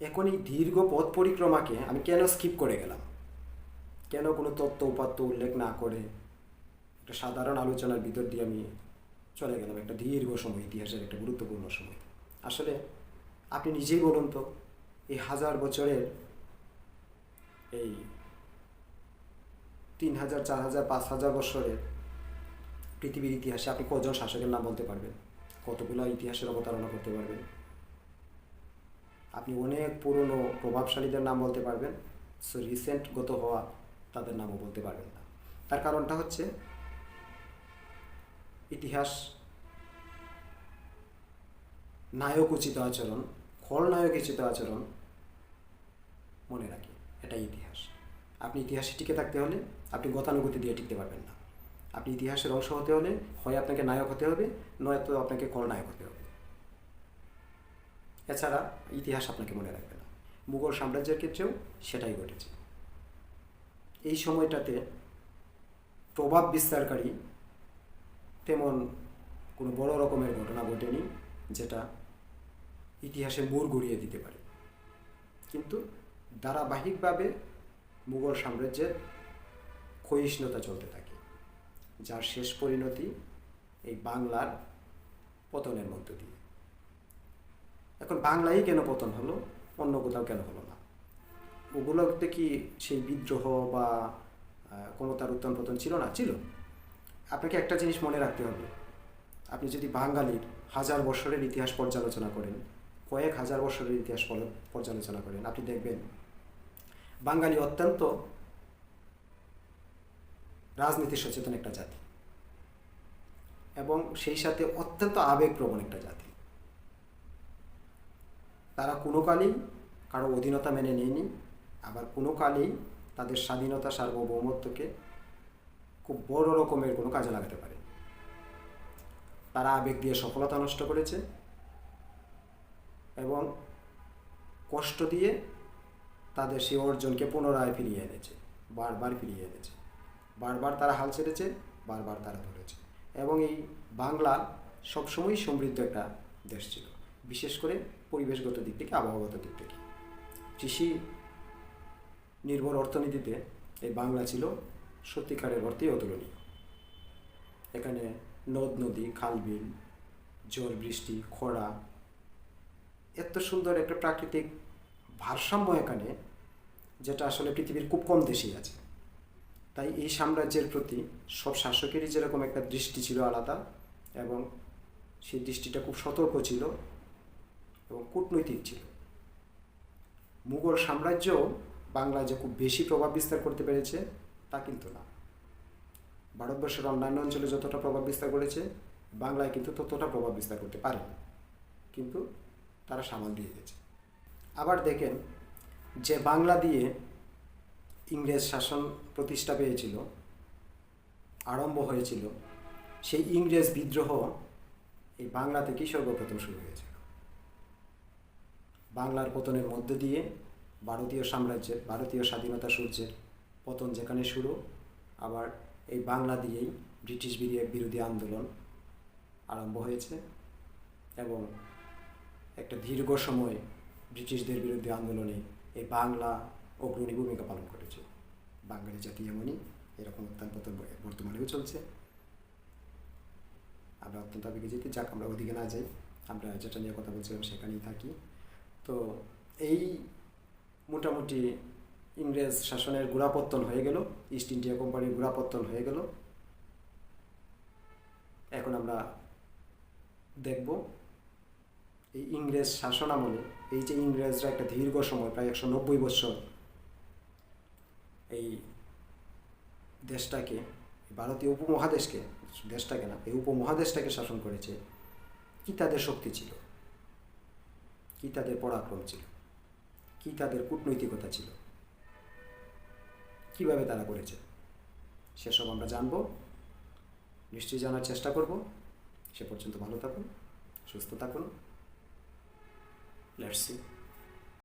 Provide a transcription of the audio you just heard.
এখন এই দীর্ঘ পথ পরিক্রমাকে আমি কেন স্কিপ করে গেলাম? কেন কোনো তত্ত্ব উপাত্ত উল্লেখ না করে একটা সাধারণ আলোচনার ভিতর দিয়ে আমি চলে গেলাম? একটা দীর্ঘ সময়, ইতিহাসের একটা গুরুত্বপূর্ণ সময়। আসলে আপনি নিজেই বলুন তো, এই হাজার বছরের এই তিন হাজার, চার হাজার, পাঁচ হাজার বছরের পৃথিবীর ইতিহাসে আপনি কজন শাসকের নাম বলতে পারবেন? কতগুলো ইতিহাসের অবতারণা করতে পারবেন? আপনি অনেক পুরনো প্রভাবশালীদের নাম বলতে পারবেন, সো রিসেন্ট গত হওয়া তাদের নামও বলতে পারবেন না। তার কারণটা হচ্ছে, ইতিহাস নায়ক উচিত আচরণ খলনায়ক উচিত আচরণ মনে রাখি, এটাই ইতিহাস। আপনি ইতিহাসে টিকে থাকতে হলে আপনি গতানুগতি দিয়ে টিকতে পারবেন না। আপনি ইতিহাসের অংশ হতে হলে হয় আপনাকে নায়ক হতে হবে, নয়তো আপনাকে খলনায়ক হতে হবে। এছাড়া ইতিহাস আপনাকে মনে রাখবে না। মুঘল সাম্রাজ্যের ক্ষেত্রেও সেটাই ঘটেছে। এই সময়টাতে প্রভাব বিস্তারকারী তেমন কোনো বড় রকমের ঘটনা ঘটেনি, যেটা ইতিহাসে মোড় ঘুরিয়ে দিতে পারে। কিন্তু ধারাবাহিকভাবে মুঘল সাম্রাজ্যের ক্ষয়িষ্ণুতা চলতে থাকে, যার শেষ পরিণতি এই বাংলার পতনের মধ্য দিয়ে। এখন বাংলায় কেন পতন হলো? অন্য কোথাও কেন হলো না? ওগুলোতে কি সেই বিদ্রোহ বা ক্ষমতার উত্থান পতন ছিল না? ছিল। আপনাকে একটা জিনিস মনে রাখতে হবে। আপনি যদি বাঙালির হাজার বছরের ইতিহাস পর্যালোচনা করেন, কয়েক হাজার বছরের ইতিহাস পর- পর্যালোচনা করেন, আপনি দেখবেন বাঙালি অত্যন্ত রাজনীতি সচেতন একটা জাতি। এবং সেই সাথে অত্যন্ত আবেগপ্রবণ একটা জাতি। তারা কোনো কালেই কারও অধীনতা মেনে নেয়নি। আবার কোনো কালেই তাদের স্বাধীনতা সার্বভৌমত্বকে খুব বড় রকমের কোনো কাজে লাগাতে পারে তারা আবেগ দিয়ে সফলতা নষ্ট করেছে এবং কষ্ট দিয়ে তাদের সেই অর্জনকে পুনরায় ফিরিয়ে এনেছে, বারবার ফিরিয়ে এনেছে। বারবার তারা হাল ছেড়েছে, বারবার তারা ধরেছে। এবং এই বাংলা সবসময়ই সমৃদ্ধ একটা দেশ ছিল। বিশেষ করে পরিবেশগত দিক থেকে, আবহাওয়াগত দিক থেকে। কৃষি নির্ভর অর্থনীতিতে এই বাংলা ছিল সত্যিকারের অর্থেই অতুলনীয়। এখানে নদ, নদী খাল বিল জল, বৃষ্টি, খরা, এত সুন্দর একটা প্রাকৃতিক ভারসাম্য এখানে, যেটা আসলে পৃথিবীর খুব কম দেশেই আছে। তাই এই সাম্রাজ্যের প্রতি সব শাসকেরই যেরকম একটা দৃষ্টি ছিল আলাদা, এবং সেই দৃষ্টিটা খুব সতর্ক ছিল এবং কূটনৈতিক ছিল। মুঘল সাম্রাজ্য বাংলায় যে খুব বেশি প্রভাব বিস্তার করতে পেরেছে, তা কিন্তু না। ভারতবর্ষের অন্যান্য অঞ্চলে যতটা প্রভাব বিস্তার করেছে, বাংলায় কিন্তু ততটা প্রভাব বিস্তার করতে পারেনি। কিন্তু তারা সামাল দিয়ে গেছে। আবার দেখেন, যে বাংলা দিয়ে ইংরেজ শাসন প্রতিষ্ঠা পেয়েছিল, আরম্ভ হয়েছিল, সেই ইংরেজ বিদ্রোহ এই বাংলা থেকেই সর্বপ্রথম শুরু হয়েছিল। বাংলার পতনের মধ্য দিয়ে ভারতীয় সাম্রাজ্যের, ভারতীয় স্বাধীনতা সূর্যের পতন যেখানে শুরু, আবার এই বাংলা দিয়েই ব্রিটিশ বিরো- বিরোধী আন্দোলন আরম্ভ হয়েছে এবং একটা দীর্ঘ সময় ব্রিটিশদের বিরুদ্ধে আন্দোলনে এই বাংলা অগ্রণী ভূমিকা পালন করেছে। বাঙালি জাতি এমনই, এরকম পতন বর্তমানেও চলছে। আমরা অত্যন্ত আবেগে যেতে যাক, আমরা ওদিকে না যাই। আমরা যেটা নিয়ে কথা বলছিলাম সেখানেই থাকি। তো এই মোটামুটি ইংরেজ শাসনের গোড়াপত্তন হয়ে গেল ইস্ট ইন্ডিয়া কোম্পানির গোড়াপত্তন হয়ে গেল। এখন আমরা দেখব এই ইংরেজ শাসন আমলে এই যে ইংরেজরা একটা দীর্ঘ সময়, প্রায় একশো নব্বই বৎসর এই দেশটাকে, ভারতীয় উপমহাদেশকে, দেশটাকে না, এই উপমহাদেশটাকে শাসন করেছে, কি তাদের শক্তি ছিল? কি তাদের পরাক্রম ছিল? কি তাদের কূটনৈতিকতা ছিল? কীভাবে তারা করেছে? সেসব আমরা জানব। নিশ্চয়ই জানার চেষ্টা করব। সে পর্যন্ত ভালো থাকুন, সুস্থ থাকুন। Let's see